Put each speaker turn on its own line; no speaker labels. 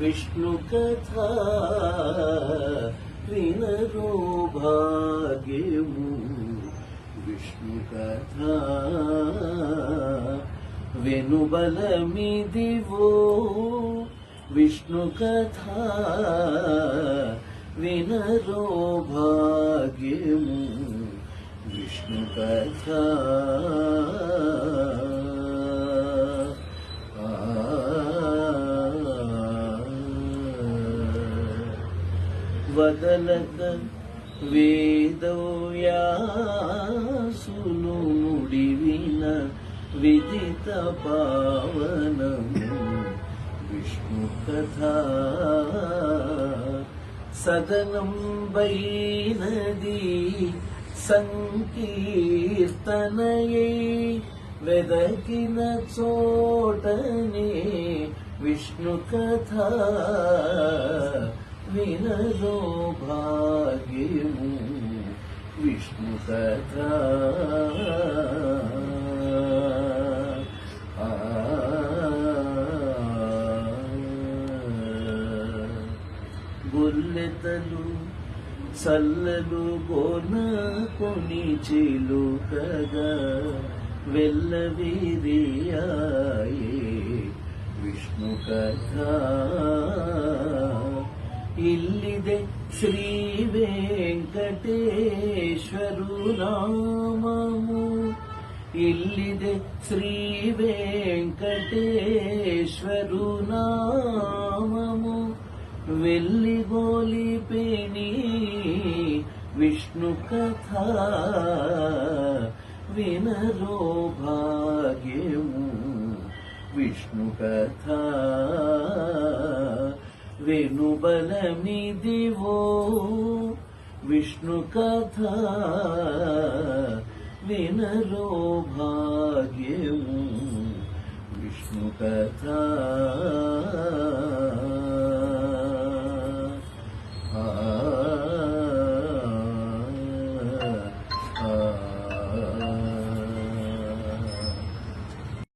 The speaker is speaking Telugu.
विष्णुकथा विनरो भाग्यमु विष्णुकथा विणुबलमि दिवो विष्णुकथा विनरो भाग्यमु विष्णुकथा వదలక వేదవ్యాసులు నుడివిన విదిత పావనము విష్ణు కథ సదనం బైనది సంకీర్తనయై వెదకిన చోటనే విష్ణు కథ వినదో భాగ్యము విష్ణు కథ ఆ. గొల్లెతలు చల్లలు గోన కొని చిలుకగా ఆయే. విష్ణు కథ ಅಲ್ಲಿದೆ ಶ್ರೀ ವೆಂಕಟೇಶ್ವರು ನಾಮವು ಇಲ್ಲಿದೆ ಶ್ರೀ ವೆಂಕಟೇಶ್ವರು ನಾಮವು వెల్లిగోలి పేని విష్ణు కథ వినరో భాగ్యము విష్ణు కథ वेणुबलमिदिवो विष्णुकथा विनरो भग्य विष्णुकथा